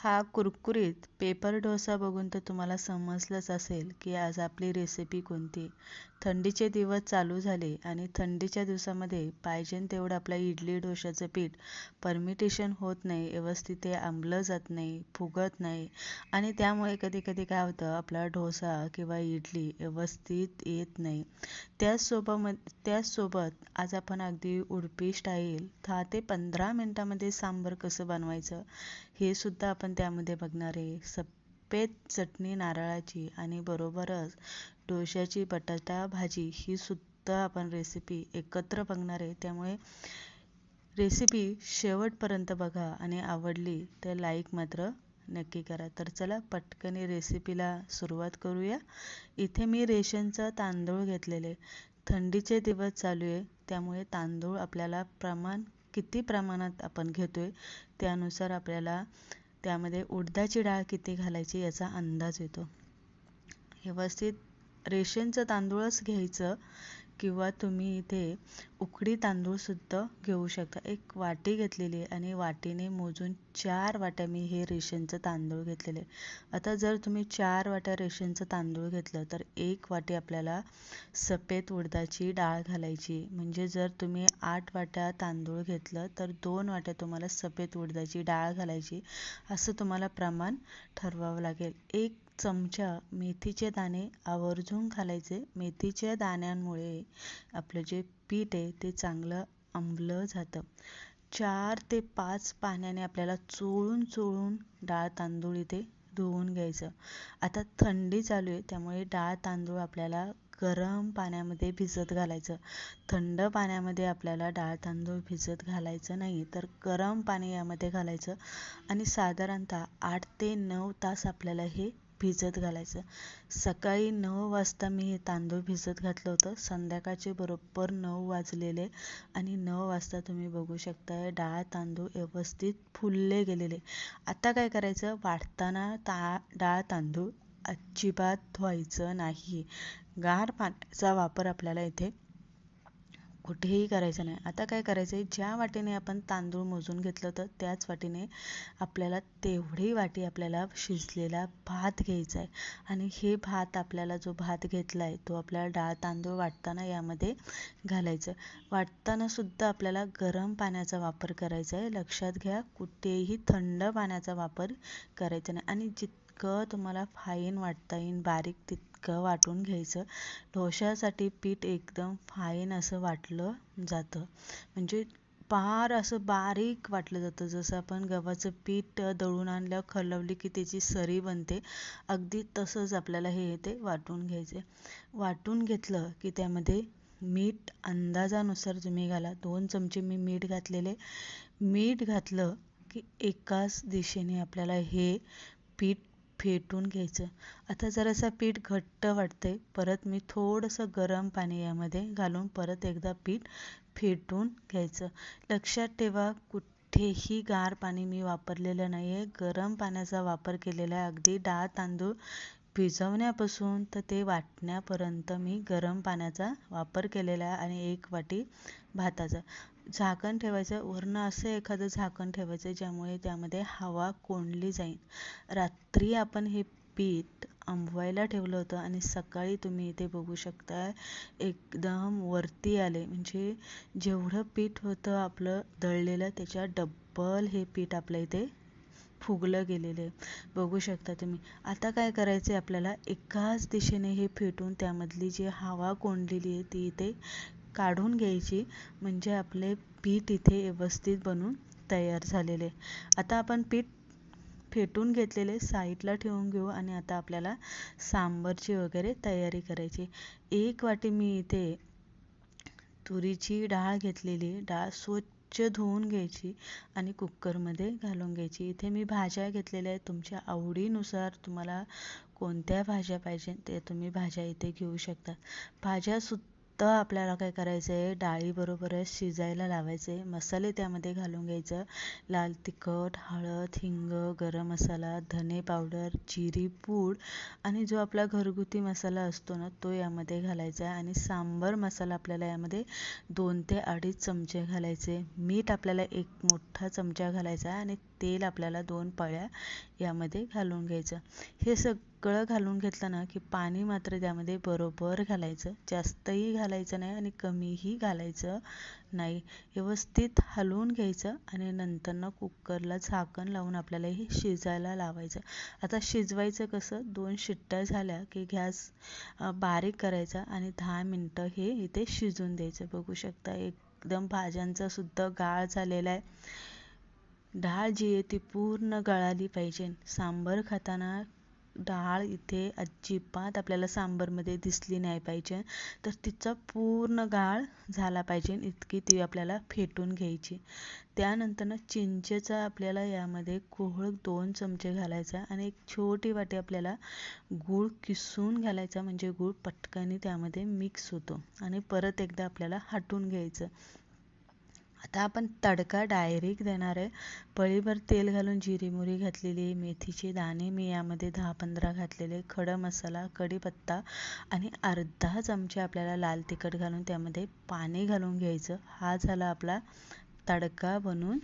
हा कुरकुरीत पेपर डोसा बघून तर तुम्हाला समजलंच असेल की आज आपली रेसिपी कोणती. थंडीचे दिवस चालू झाले आणि थंडीच्या दिवसामध्ये पाहिजे तेवढं आपलं इडली डोशाचं पीठ परमिटेशन होत नाही व्यवस्थित ते आंबलं जात नाही फुगत नाही. आणि त्यामुळे कधी कधी काय होतं आपला डोसा किंवा इडली व्यवस्थित येत नाही. त्याचसोबत त्याचसोबत आज आपण अगदी उडपी स्टाईल दहा ते पंधरा मिनटामध्ये सांबर कसं बनवायचं? हे सुद्धा आपण त्यामध्ये बघणार आहे. सफेद चटणी नारळाची आणि बरोबरच डोश्याची बटाटा भाजी ही सुद्धा आपण रेसिपी एकत्र बघणार आहे. त्यामुळे रेसिपी शेवटपर्यंत बघा आणि आवडली तर लाईक मात्र नक्की करा. तर चला पटकन रेसिपीला सुरुवात करूया. इथे मी रेशनचा तांदूळ घेतलेले. थंडीचे दिवस चालू आहे त्यामुळे तांदूळ आपल्याला प्रमाण किती प्रमाणात आपण घेतो आहे त्यानुसार आपल्याला त्यामध्ये उडदाची डाळ किती घालायची याचा अंदाज येतो. व्यवस्थित रेशनचं तांदूळच घ्यायचं. किंवा तुम्ही इथे उकडी तांदूळसुद्धा घेऊ शकता. एक वाटी घेतलेली आहे आणि वाटीने मोजून चार वाट्या मी हे रेशनचं तांदूळ घेतलेले आता जर तुम्ही चार वाट्या रेशनचं तांदूळ घेतलं तर एक वाटी आपल्याला सफेद उडदाची डाळ घालायची. म्हणजे जर तुम्ही आठ वाट्या तांदूळ घेतलं तर दोन वाट्या तुम्हाला सफेद उडदाची डाळ घालायची. असं तुम्हाला प्रमाण ठरवावं लागेल. एक चमचा मेथीचे दाणे आवर्जून घालायचे. मेथीच्या दाण्यांमुळे आपलं जे पीठ आहे ते चांगलं आंबलं जातं. चार ते पाच पाण्याने आपल्याला चोळून चोळून डाळ तांदूळ इथे धुवून घ्यायचं. आता थंडी चालू आहे त्यामुळे डाळ तांदूळ आपल्याला गरम पाण्यामध्ये भिजत घालायचं. थंड पाण्यामध्ये आपल्याला डाळ तांदूळ भिजत घालायचं नाही तर गरम पाणी यामध्ये घालायचं. आणि साधारणतः आठ ते नऊ तास आपल्याला हे भिजत घालायचं. सकाळी नऊ वाजता मी हे तांदूळ भिजत घातलं होतं. संध्याकाळचे बरोबर नऊ वाजलेले आणि नऊ वाजता तुम्ही बघू शकता डाळ तांदूळ व्यवस्थित फुलले गेलेले. आता काय करायचं? वाढताना ता डाळ तांदूळ अजिबात धुवायचं नाही. गार पाण्याचा वापर आपल्याला इथे कुठेही करायचं नाही. आता काय करायचं आहे ज्या वाटीने आपण तांदूळ मोजून घेतलं होतं त्याच वाटीने आपल्याला तेवढी वाटी आपल्याला शिजलेला भात घ्यायचा आहे. आणि हे भात आपल्याला जो भात घेतला आहे तो आपल्याला डाळ तांदूळ वाटताना यामध्ये घालायचं. वाटताना सुद्धा आपल्याला गरम पाण्याचा वापर करायचा आहे. लक्षात घ्या कुठेही थंड पाण्याचा वापर करायचा नाही. आणि जितकं तुम्हाला फाईन वाटता येईल बारीक तित इतकं वाटून घ्यायचं. डोश्यासाठी पीठ एकदम फाईन असं वाटलं जातं. म्हणजे फार असं बारीक वाटलं जातं. जसं आपण गव्हाचं पीठ दळून आणल्यावर खलवली की त्याची सरी बनते. अगदी तसंच आपल्याला हे ते वाटून घ्यायचे. वाटून घेतलं की त्यामध्ये मीठ अंदाजानुसार तुम्ही घाला. दोन चमचे मी मीठ घातलेले. मीठ घातलं की एकाच दिशेने आपल्याला हे पीठ फेटून घ्यायचं. आता जरासा पीठ घट्ट वाटतंय. परत मी थोडंसं गरम पाणी यामध्ये घालून परत एकदा पीठ फेटून घ्यायचं. लक्षात ठेवा कुठेही गार पाणी मी वापरलेलं नाही आहे गरम पाण्याचा वापर केलेला आहे. अगदी डाळ तांदूळ भिजवण्यापासून तर ते वाटण्यापर्यंत मी गरम पाण्याचा वापर केलेला आहे आणि एक वाटी भाताचा. झाकण ठेवायचं. वरनं असं एखादं झाकण ठेवायचं ज्यामुळे त्यामध्ये हवा कोंडली जाईल. रात्री आपण हे पीठ आंबवायला ठेवलं होतं आणि सकाळी तुम्ही इथे बघू शकता एकदम वरती आले. म्हणजे जेवढं पीठ होतं आपलं दळलेलं त्याच्या डब्बल हे पीठ आपल्या इथे फुगलं गेलेलं आहे. बघू शकता तुम्ही. आता काय करायचं आहे आपल्याला? एकाच दिशेने हे फेटून त्यामधली जी हवा कोंडलेली आहे ती इथे काढून घ्यायची म्हणजे आपले पीठ इथे व्यवस्थित बनून तयार झालेले. आता आपण पीठ फेटून घेतलेले साईडला ठेवून घेऊ आणि आता आपल्याला सांबरची वगैरे तयारी करायची. एक वाटी मी इथे तुरीची डाळ घेतलेली डाळ स्वच्छ धुवून घ्यायची आणि कुकरमध्ये घालून घ्यायची. इथे मी भाज्या घेतलेल्या आहेत तुमच्या आवडीनुसार तुम्हाला कोणत्या भाज्या पाहिजे ते तुम्ही भाज्या इथे घेऊ शकता. भाज्या सु तर आपल्याला काय करायचं आहे डाळीबरोबरच शिजायला लावायचे मसाले त्यामध्ये घालून घ्यायचं. लाल तिखट हळद हिंग गरम मसाला धने पावडर जिरी पूड आणि जो आपला घरगुती मसाला असतो ना तो यामध्ये घालायचा आहे. आणि सांबर मसाला आपल्याला यामध्ये दोन ते अडीच चमचे घालायचे. मीठ आपल्याला एक मोठा चमचा घालायचा आहे आणि तेल आपल्याला दोन पळ्या यामध्ये घालून घ्यायचं. हे सगळं घालून घेतलं ना की पाणी मात्र त्यामध्ये बरोबर घालायचं. जास्तही घालायचं नाही आणि कमीही घालायचं नाही. व्यवस्थित हलवून घ्यायचं आणि नंतर कुकरला झाकण लावून आपल्याला हे शिजायला लावायचं. आता शिजवायचं कसं? दोन शिट्ट्या झाल्या की गॅस बारीक करायचा आणि दहा मिनटं हे इथे शिजून द्यायचं. बघू शकता एकदम भाज्यांचा सुद्धा गाळ झालेला आहे. डाळ जी आहे ती पूर्ण गळाली पाहिजे. सांबर खाताना डाळ इथे अजिबात आपल्याला सांबरमध्ये दिसली नाही पाहिजे. तर तिचा पूर्ण गाळ झाला पाहिजे इतकी ती आपल्याला फेटून घ्यायची. त्यानंतर ना चिंचेचा आपल्याला यामध्ये कोहळ दोन चमचे घालायचा आणि एक छोटी वाटी आपल्याला गूळ किसून घालायचा. म्हणजे गूळ पटकनी त्यामध्ये मिक्स होतो आणि परत एकदा आपल्याला हटून घ्यायचं. आता आपण तडका डायरेक्ट देणार आहे. पळीभर तेल घालून जिरी मोरी घातलेली मेथीचे दाणे मी यामध्ये दहा पंधरा घातलेले खडा मसाला कढीपत्ता आणि अर्धा चमचा आपल्याला लाल तिखट घालून त्यामध्ये पाणी घालून घ्यायचं. हा झाला आपला तडका बनून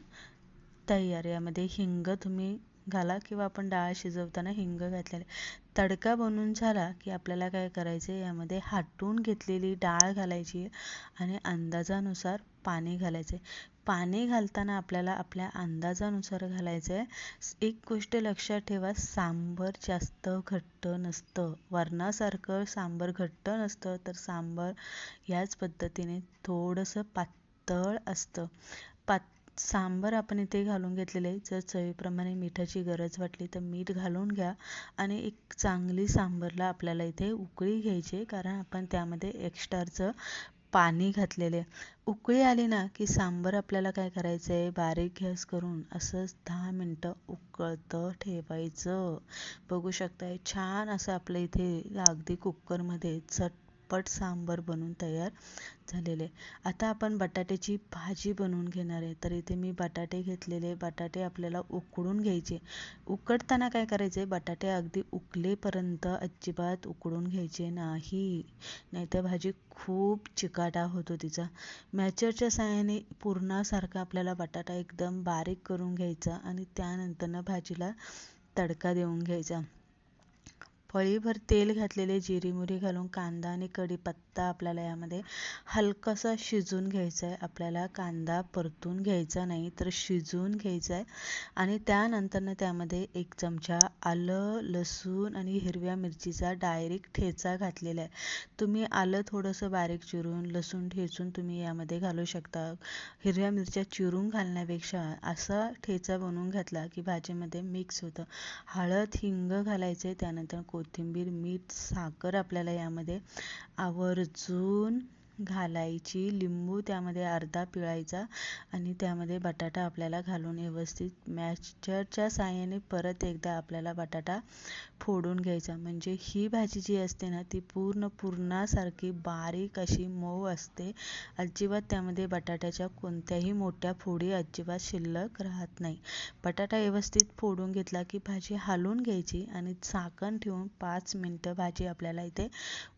तयार. यामध्ये हिंग तुम्ही घाला किंवा आपण डाळ शिजवताना हिंग घातलेले तडका बनून झाला की आपल्याला काय करायचं यामध्ये हाटून घेतलेली डाळ घालायची आणि अंदाजानुसार पाणी घालायचे पाणी घालताना आपल्याला आपल्या अंदाजानुसार घालायचं आहे. एक गोष्ट लक्षात ठेवा सांबर जास्त घट्ट नसतं. वरणासारखं सांबर घट्ट नसतं तर सांबर याच पद्धतीने थोडंसं पातळ असतं. पात सांबर आपण इथे घालून घेतलेले आहे. जर चवीप्रमाणे मिठाची गरज वाटली तर मीठ घालून घ्या आणि एक चांगली सांबरला आपल्याला इथे उकळी घ्यायची कारण आपण त्यामध्ये एक्स्ट्राचं पाणी घातलेले उकळी आली ना की सांबर आपल्याला काय करायचं आहे? बारीक गॅस करून असंच दहा मिनटं उकळतं ठेवायचं. बघू शकताय छान असं आपलं इथे अगदी कुकरमध्ये चट झटपट सांबर बनून तयार झालेले. आता आपण बटाट्याची भाजी बनवून घेणार आहे. तर इथे मी बटाटे घेतलेले. बटाटे आपल्याला उकडून घ्यायचे. उकडताना काय करायचे बटाटे अगदी उकलेपर्यंत अजिबात उकडून घ्यायचे नाही. नाहीतर भाजी खूप चिकाटा होतो तिचा. मॅचरच्या साहाय्याने पूर्णासारखा आपल्याला बटाटा एकदम बारीक करून घ्यायचा आणि त्यानंतरनं भाजीला तडका देऊन घ्यायचा. पळीभर तेल घातलेले जिरीमुरी घालून कांदा आणि कढीपत्ता आपल्याला यामध्ये हलकासा शिजून घ्यायचा आहे आपल्याला कांदा परतून घ्यायचा नाही तर शिजून घ्यायचा आहे आणि त्यानंतरनं त्यामध्ये एक चमचा आलं लसूण आणि हिरव्या मिरचीचा डायरेक्ट ठेचा घातलेला आहे. तुम्ही आलं थोडंसं बारीक चिरून लसूण ठेचून तुम्ही यामध्ये घालू शकता. हिरव्या मिरच्या चिरून घालण्यापेक्षा असा ठेचा बनवून घातला की भाजीमध्ये मिक्स होतं. हळद हिंग घालायचे त्यानंतर कोथिंबीर मीठ साखर आपल्याला यामध्ये आवर्जून घालायची. लिंबू त्यामध्ये अर्धा पिळायचा आणि त्यामध्ये बटाटा आपल्याला घालून व्यवस्थित मॅचरच्या साहाय्याने परत एकदा आपल्याला बटाटा फोडून घ्यायचा. म्हणजे ही भाजी जी असते ना ती पूर्ण पूर्णासारखी बारीक अशी मऊ असते. अजिबात त्यामध्ये बटाट्याच्या कोणत्याही मोठ्या फोडी अजिबात शिल्लक राहत नाही. बटाटा व्यवस्थित फोडून घेतला की भाजी हालून घ्यायची आणि झाकण ठेवून पाच मिनटं भाजी आपल्याला इथे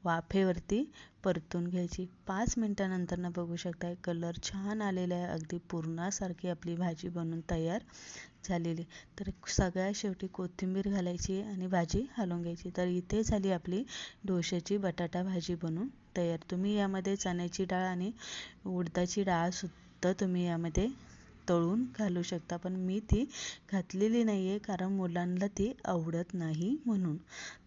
वाफेवरती परतून घ्यायची. पाच मिनटानंतर बघू शकता कलर छान आलेला आहे. अगदी पूर्णासारखी आपली भाजी बनून तयार झालेली. तर सगळ्या शेवटी कोथिंबीर घालायची आणि भाजी हलवून घ्यायची. तर इथे झाली आपली डोश्याची बटाटा भाजी बनून तयार. तुम्ही यामध्ये चण्याची डाळ आणि उडदाची डाळसुद्धा तुम्ही यामध्ये तळून घालू शकता. पण मी ती घातलेली नाही आहे कारण मुलांना ती आवडत नाही म्हणून.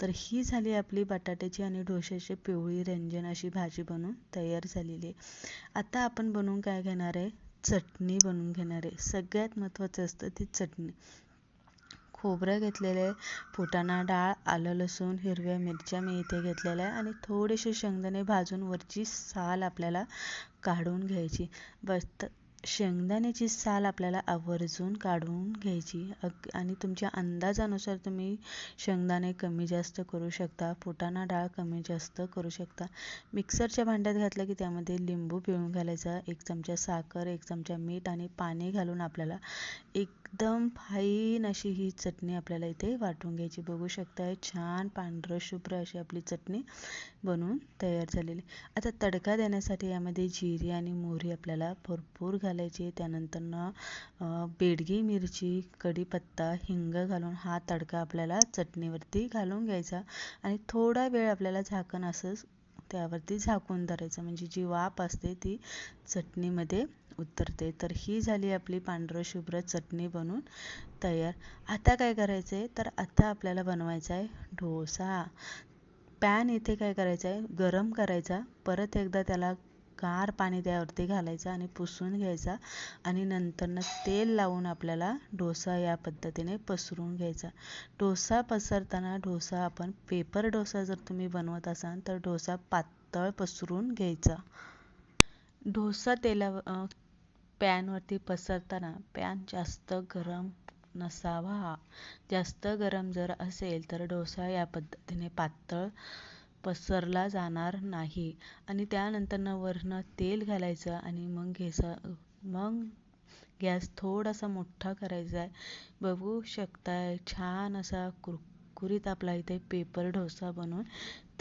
तर ही झाली आपली बटाट्याची आणि डोश्याची पिवळी रंजन अशी भाजी बनवून तयार झालेली आहे. आता आपण बनवून काय घेणार आहे? चटणी बनवून घेणार आहे. सगळ्यात महत्त्वाचं असतं ती चटणी. खोबरं घेतलेलं आहे फुटाणा डाळ आलं लसूण हिरव्या मिरच्या मी इथे घेतलेल्या आहे आणि थोडेसे शेंगदाणे भाजून वरची साल आपल्याला काढून घ्यायची. बस शेंगदाण्याची साल आपल्याला आवर्जून काढून घ्यायची. अग आणि तुमच्या अंदाजानुसार तुम्ही शेंगदाणे कमी जास्त करू शकता फुटाणा डाळ कमी जास्त करू शकता. मिक्सरच्या भांड्यात घातलं की त्यामध्ये लिंबू पिळून घालायचा एक चमचा साखर एक चमचा मीठ आणि पाणी घालून आपल्याला एक एकदम फाईन अशी ही चटणी आपल्याला इथे वाटून घ्यायची. बघू शकताय छान पांढरं शुभ्र अशी आपली चटणी बनवून तयार झालेली. आता तडका देण्यासाठी यामध्ये जिरी आणि मोहरी आपल्याला भरपूर घालायची त्यानंतर बेडगी मिरची कढीपत्ता हिंग घालून हा तडका आपल्याला चटणीवरती घालून घ्यायचा. आणि थोडा वेळ आपल्याला झाकण असंच त्यावरती झाकून धरायचं. म्हणजे जी वाफ असते ती चटणीमध्ये उतरते. तर ही झाली आपली पांढरं शुभ्र चटणी बनवून तयार. आता काय करायचं आहे तर आता आपल्याला बनवायचा आहे डोसा. पॅन इथे काय करायचं आहे गरम करायचा. परत एकदा त्याला गार पाणी त्यावरती घालायचं आणि पुसून घ्यायचा आणि नंतरनं तेल लावून आपल्याला डोसा या पद्धतीने पसरून घ्यायचा. डोसा पसरताना डोसा आपण पेपर डोसा जर तुम्ही बनवत असाल तर डोसा पातळ पसरून घ्यायचा. डोसा तेला पॅनवरती पसरताना पॅन जास्त गरम नसावा. जास्त गरम जर असेल तर डोसा या पद्धतीने पातळ पसरला जाणार नाही. आणि त्यानंतरनं वरनं तेल घालायचं आणि मग घ्यायचं मग गॅस थोडासा मोठा करायचा. आहे बघू शकताय छान असा कुरकुरीत आपला इथे पेपर डोसा बनवून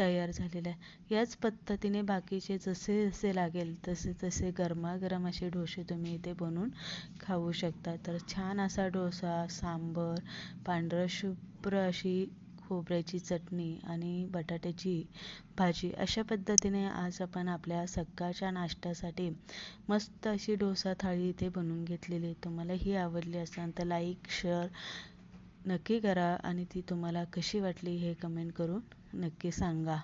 तयार झालेला आहे. याच पद्धतीने बाकीचे जसे जसे लागेल तसे तसे गरमागरम असे डोसे तुम्ही इथे बनवून खाऊ शकता. तर छान असा डोसा सांबर पांढरं शुभ्र अशी खोबऱ्याची चटणी आणि बटाट्याची भाजी अशा पद्धतीने आज आपण आपल्या सकाळच्या नाश्त्यासाठी मस्त अशी डोसा थाळी इथे बनवून घेतलेली तुम्हाला ही आवडली असेल तर लाईक शेअर नक्की करा आणि ती तुम्हाला कशी वाटली हे कमेंट करून नक्की सांगा.